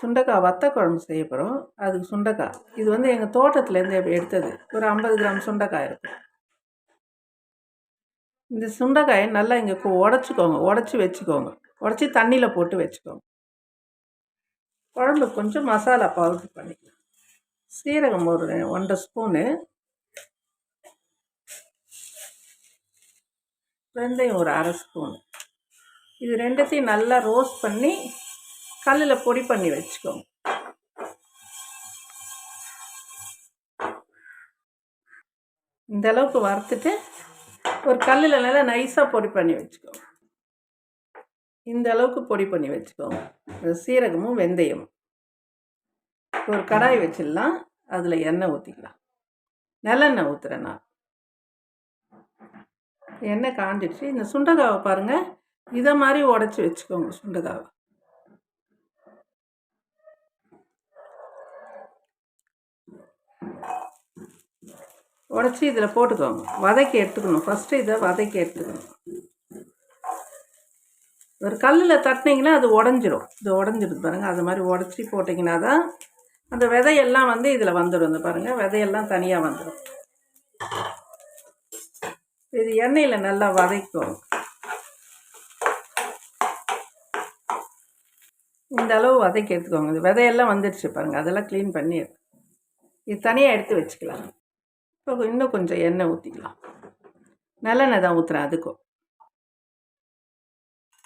சுண்டக்காய் வத்த குழம்பு செய்ய போகிறோம் அதுக்கு சுண்டக்காய் இது வந்து எங்கள் தோட்டத்துலேருந்து எடுத்தது. ஒரு ஐம்பது கிராம் சுண்டக்காய் இருக்கும் இந்த சுண்டைக்காயை நல்லா இங்கே உடச்சிக்கோங்க. உடச்சி வச்சுக்கோங்க. உடச்சி தண்ணியில் போட்டு வச்சுக்கோங்க. குழம்பு கொஞ்சம் மசாலா பவுடர் பண்ணிக்கலாம். சீரகம் ஒரு ஒன்றரை ஸ்பூனு. வெந்தயம் ஒரு அரை ஸ்பூனு. இது ரெண்டுத்தையும் நல்லா ரோஸ்ட் பண்ணி கல்லில் பொடி பண்ணி வச்சுக்கோங்க. இந்த அளவுக்கு வறுத்துட்டு ஒரு கல்லில் நல்லா நைஸாக பொடி பண்ணி வச்சுக்கோங்க. இந்த அளவுக்கு பொடி பண்ணி வச்சுக்கோங்க. சீரகமும் வெந்தயமும். ஒரு கடாய் வச்சிடலாம். அதில் எண்ணெய் ஊற்றிக்கலாம் நல்லெண்ணெய் ஊற்றுறேன் நான். எண்ணெய் காஞ்சிடுச்சு. இந்த சுண்டக்காவை பாருங்கள் இதை மாதிரி உடச்சி வச்சுக்கோங்க சுண்டக்காவை உடச்சி இதில் போட்டுக்கோங்க. வதக்கி எடுத்துக்கணும். ஃபஸ்ட்டு இதை வதக்கி எடுத்துக்கணும். ஒரு கல்லில் தட்டினீங்கன்னா அது உடஞ்சிரும். இது உடஞ்சிருது பாருங்கள் அது மாதிரி உடச்சி போட்டிங்கன்னா தான் அந்த விதையெல்லாம் வந்து இதில் வந்துடும் இந்த பாருங்கள் விதையெல்லாம் தனியாக வந்துடும் இது எண்ணெயில் நல்லா வதக்கிக்கோங்க இந்த அளவு வதக்கி எடுத்துக்கோங்க. இந்த விதையெல்லாம் வந்துடுச்சு பாருங்கள் அதெல்லாம் க்ளீன் பண்ணி இது தனியாக எடுத்து வச்சுக்கலாம். இப்போ இன்னும் கொஞ்சம் எண்ணெய் ஊற்றிக்கலாம் நல்லெண்ணெய் தான் ஊற்றுறேன் அதுக்கும்.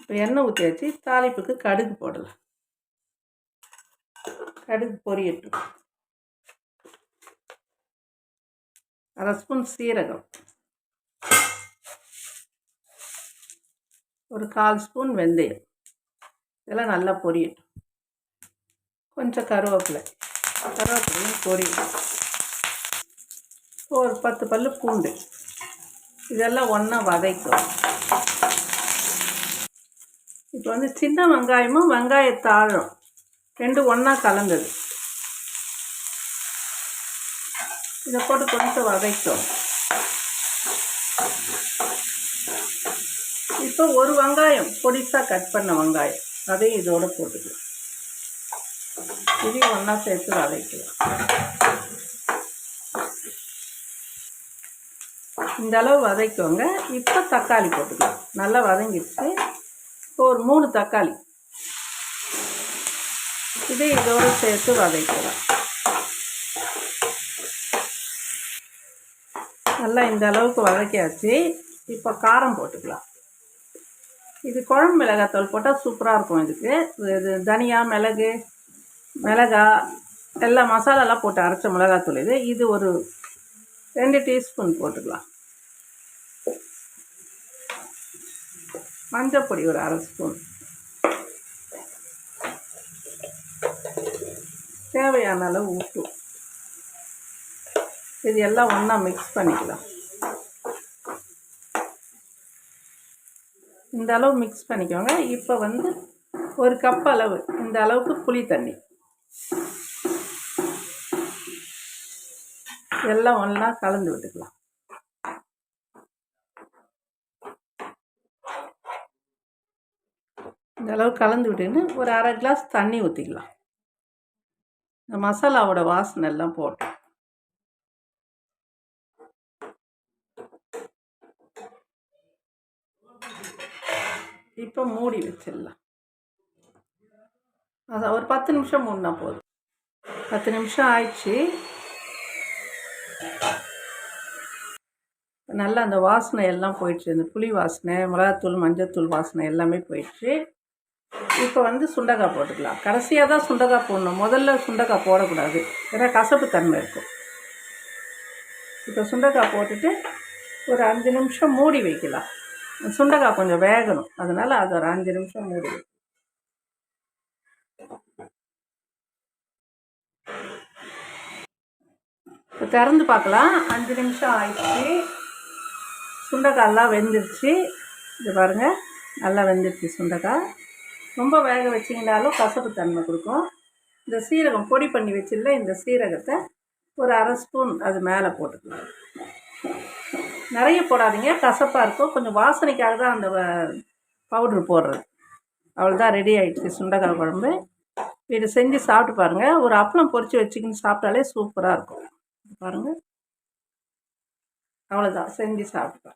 இப்போ எண்ணெய் ஊற்றியாச்சு தாளிப்புக்கு கடுகு போடலாம். கடுகு பொரியட்டும். அரை ஸ்பூன் சீரகம். ஒரு கால் ஸ்பூன் வெந்தயம். இதெல்லாம் நல்லா பொரியட்டும். கொஞ்சம் கருவேப்பிலை. கருவேப்பிலையும் பொரியட்டும் ஒரு பத்து பல் பூண்டு. இதெல்லாம் ஒன்றா வதைக்கும் இப்போ வந்து சின்ன வெங்காயமும் வெங்காயத்தாழும் ரெண்டு ஒன்றா கலந்தது. இதை போட்டு கொஞ்சம் வதைக்கும் இப்போ ஒரு வெங்காயம் பொடிசாக கட் பண்ண வெங்காயம். அதையும் இதோட போட்டுக்கலாம். இதையும் ஒன்றா சேர்த்து வதைக்கலாம் இந்த அளவு வதக்கோங்க இப்போ தக்காளி போட்டுக்கலாம் நல்லா வதங்கிடுச்சு இப்போ ஒரு மூணு தக்காளி இதை இதோடு சேர்த்து வதக்கலாம் நல்லா இந்த அளவுக்கு வதக்கியாச்சு இப்போ காரம் போட்டுக்கலாம் இது குழம்பு மிளகாத்தூள் போட்டால் சூப்பராக இருக்கும் இதுக்கு இது தனியா மிளகு மிளகா எல்லா மசாலாலாம் போட்டு அரைச்ச மிளகாத்தூள் இது. இது ஒரு ரெண்டு டீஸ்பூன் போட்டுக்கலாம். மஞ்சப்பொடி ஒரு அரை ஸ்பூன். தேவையான அளவு உப்பு. இது எல்லாம் ஒன்றா மிக்ஸ் பண்ணிக்கலாம். இந்த அளவு மிக்ஸ் பண்ணிக்கோங்க. இப்போ வந்து ஒரு கப் அளவு. இந்த அளவுக்கு புளி தண்ணி. எல்லாம் ஒன்றா கலந்து விட்டுக்கலாம். இந்த அளவு கலந்து விட்டுன்னு ஒரு அரை கிளாஸ் தண்ணி ஊற்றிக்கலாம் இந்த மசாலாவோட வாசனை எல்லாம் போட்டோம் இப்போ மூடி வச்சிடலாம். அதான் ஒரு பத்து நிமிஷம் மூடினா போதும். பத்து நிமிஷம் ஆயிடுச்சு. நல்லா அந்த வாசனை எல்லாம் போயிடுச்சு. அந்த புளி வாசனை மிளகாத்தூள் மஞ்சத்தூள் வாசனை எல்லாமே போயிடுச்சு. இப்போ வந்து சுண்டக்காய் போட்டுக்கலாம். கடைசியாக தான் சுண்டக்காய் போடணும். முதல்ல சுண்டக்காய் போடக்கூடாது. ஏன்னா கசப்பு தன்மை இருக்கும். இப்போ சுண்டக்காய் போட்டுட்டு ஒரு அஞ்சு நிமிஷம் மூடி வைக்கலாம். சுண்டக்காய் கொஞ்சம் வேகணும். அதனால் அது ஒரு அஞ்சு நிமிஷம் மூடி வைக்கலாம். திறந்து பார்க்கலாம். அஞ்சு நிமிஷம் ஆயிடுச்சு. சுண்டைக்காயெல்லாம் வெந்துருச்சு. இது பாருங்கள் நல்லா வெந்துருச்சு சுண்டைக்காய். ரொம்ப வேக வச்சிங்கனாலும் கசப்பு தன்மை கொடுக்கும். இந்த சீரகம் பொடி பண்ணி வச்சிடல இந்த சீரகத்தை ஒரு அரை ஸ்பூன் அது மேலே போட்டுக்கலாம். நிறைய போடாதீங்க கசப்பாக இருக்கும். கொஞ்சம் வாசனைக்காக தான் அந்த பவுட்ரு போடுறது. அவ்வளோதான் ரெடி ஆகிடுச்சு சுண்டைக்காய் குழம்பு. இதை செஞ்சு சாப்பிட்டு பாருங்கள் ஒரு அப்பளம் பொரித்து வச்சுக்கின்னு சாப்பிட்டாலே சூப்பராக இருக்கும். பாருங்கள் அவ்வளோதான் செஞ்சு சாப்பிட்டு